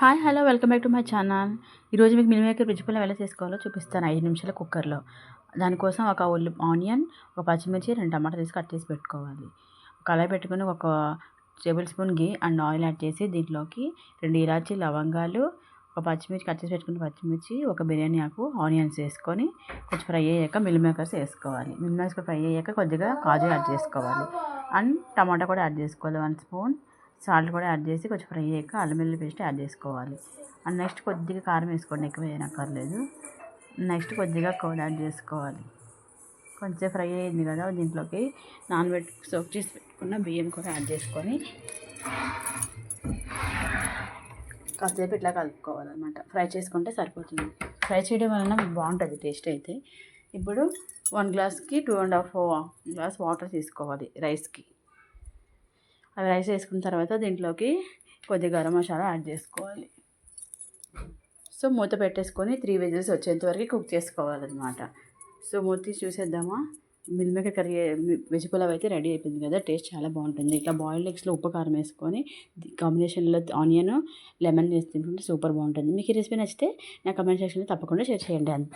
Hi hello welcome back to my channel. ఈరోజు మీకు meal maker veg ఎలా చేసుకోవాలో చూపిస్తాను. ఐదు నిమిషాల కుక్కర్లో. దానికోసం ఒక ఉల్లి ఆనియన్ ఒక పచ్చిమిర్చి రెండు టమాటా తీసి కట్ చేసి పెట్టుకోవాలి. కళాయి పెట్టుకుని ఒక table spoon ghee and oil add చేసి దీంట్లోకి రెండు ఇలాచి లవంగాలు ఒక పచ్చిమిర్చి కట్ చేసి పెట్టుకున్న పచ్చిమిర్చి ఒక బిర్యానీ ఆకు ఆనియన్స్ వేసుకొని కొంచెం ఫ్రై అయ్యాక మిల్ మేకర్స్ వేసుకోవాలి. మిల్ మేకర్స్ ఫ్రై అయ్యాక కొద్దిగా కాజు యాడ్ చేసుకోవాలి. అండ్ టమాటా కూడా యాడ్ చేసుకోవాలి వన్ స్పూన్. సాల్ట్ కూడా యాడ్ చేసి కొంచెం ఫ్రై అయ్యాక అల్లం వెల్లుల్లి పేస్ట్ యాడ్ చేసుకోవాలి. అండ్ నెక్స్ట్ కొద్దిగా కారం వేసుకోండి ఎక్కువ వేయనక్కర్లేదు. నెక్స్ట్ కొద్దిగా కోడ్ యాడ్ చేసుకోవాలి. కొంచెం ఫ్రై అయ్యింది కదా దీంట్లోకి నానబెట్టి సోక్ చేసి పెట్టుకున్న బియ్యం కూడా యాడ్ చేసుకొని కాసేపు ఇట్లా కలుపుకోవాలన్నమాట. ఫ్రై చేసుకుంటే సరిపోతుంది. ఫ్రై చేయడం వలన బాగుంటుంది టేస్ట్ అయితే. ఇప్పుడు వన్ గ్లాస్కి two and half glass water తీసుకోవాలి రైస్కి. అవి రైస్ వేసుకున్న తర్వాత దీంట్లోకి కొద్దిగా గరం మసాలా యాడ్ చేసుకోవాలి. సో మూత పెట్టేసుకొని త్రీ వెజిల్స్ వచ్చేంత వరకు కుక్ చేసుకోవాలన్నమాట. సో మూత చూసేద్దామా? Meal maker curry veg pulao అయితే రెడీ అయిపోయింది కదా టేస్ట్ చాలా బాగుంటుంది. ఇట్లా బాయిల్డ్ ఎగ్స్లో ఉప్పు కారం వేసుకొని కాంబినేషన్లో ఆనియన్ లెమన్ వేసి తింటుంటే సూపర్ బాగుంటుంది. మీకు ఈ రెసిపీ నచ్చితే నా కమెంట్ సెక్షన్లో తప్పకుండా షేర్ చేయండి